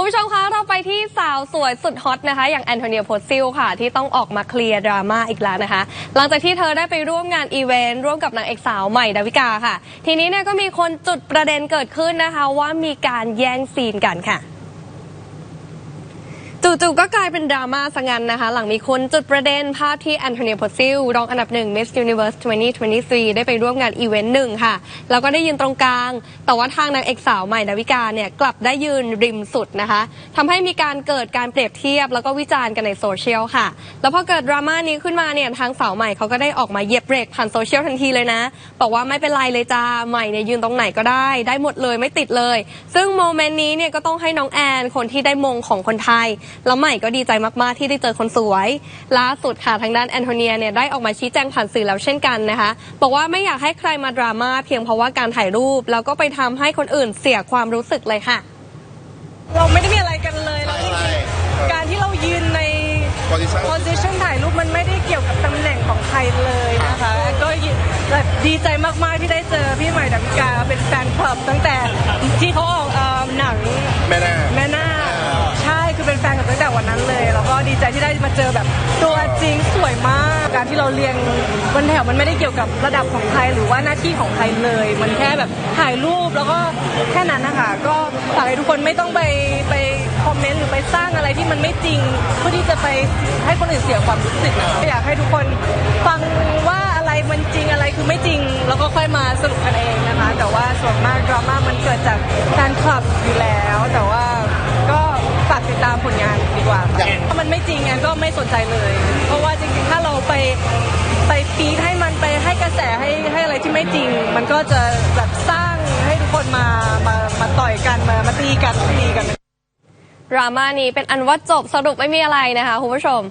คุณผู้ชมคะเราไปที่สาวสวยสุดฮอตนะคะ อย่างแอนโทเนียโพซิลค่ะ ที่ต้องออกมาเคลียร์ดราม่าอีกแล้วนะคะ หลังจากที่เธอได้ไปร่วมงานอีเวนต์ร่วมกับนางเอกสาวใหม่ดาวิกาค่ะ ทีนี้เนี่ยก็มีคนจุดประเด็นเกิดขึ้นนะคะ ว่ามีการแย่งซีนกันค่ะ จู่ๆก็กลายเป็นดราม่าสังันนะคะ หลังมีคนจุดประเด็นภาพที่แอนโทเนียโพซิลรองอันดับหนึ่ง Miss Universe 2023 ได้ไปร่วมงานอีเวนต์หนึ่งค่ะ แล้วก็ได้ยืนตรงกลาง แต่ว่าทางนางเอกสาวใหม่ดาวิกาเนี่ย กลับได้ยืนริมสุดนะคะทำให้มีการเกิดการเปรียบเทียบ แล้วก็วิจารณ์กันในโซเชียลค่ะ แล้วพอเกิดดราม่านี้ขึ้นมาเนี่ยทางสาวใหม่เขาก็ได้ออกมาเยียบเบรกผ่านโซเชียลทันทีเลยนะบอกว่าไม่เป็นไรเลยจ้าใหม่เนี่ยยืนตรงไหนก็ได้ได้หมดเลยไม่ติดเลย ซึ่งโมเมนต์นี้เนี่ยก็ต้องให้น้องแอนคนที่ได้มงของคนไทยแล้วใหม่ก็ดีใจมากๆที่ได้เจอคนสวย ล่าสุดค่ะทางด้านแอนโทเนียเนี่ยได้ออกมาชี้แจงผ่านสื่อแล้วเช่นกันนะคะ บอกว่าไม่อยากให้ใครมาดราม่าเพียงเพราะว่าการถ่ายรูป แล้วก็ไปทำให้คนอื่นเสียความรู้สึกเลยค่ะ เราไม่ได้มีอะไรกันเลยแล้วจริงใช่ๆการที่เรายืนใน position position ถ่ายรูปมันไม่ได้เกี่ยวกับตำแหน่งของใครเลยนะคะ ก็แบบดีใจมากๆที่ได้เจอพี่ใหม่ดาวิกาเป็นแฟน เจอแบบตัวจริงสวยมาก การที่เราเรียงบนแถวมันไม่ได้เกี่ยวกับระดับของใครหรือว่าหน้าที่ของใครเลย มันแค่แบบถ่ายรูปแล้วก็แค่นั้นนะคะก็ฝากให้ทุกคนไม่ต้องไปไปคอมเมนต์หรือไปสร้างอะไรที่มันไม่จริงเพื่อที่จะไปให้คนอื่นเสียความรู้สึกนะอยากให้ทุกคนฟังว่าอะไรมันจริงอะไรคือไม่จริง แล้วก็ค่อยมาสรุปกันเองนะคะ แต่ว่าส่วนมากดราม่ามันเกิดจากแฟนคลับอยู่แล้วแต่ว่า มันไม่จริงแอนก็ไม่สนใจเลย เพราะว่าจริงๆ ถ้าเราไปไปปีดให้มันไปให้กระแสให้ให้อะไรที่ไม่จริง มันก็จะแบบสร้างให้ทุกคนมามามาต่อยกันมามาตีกันตีกันดราม่านี้เป็นอันว่าจบสรุปไม่มีอะไรนะคะคุณผู้ชม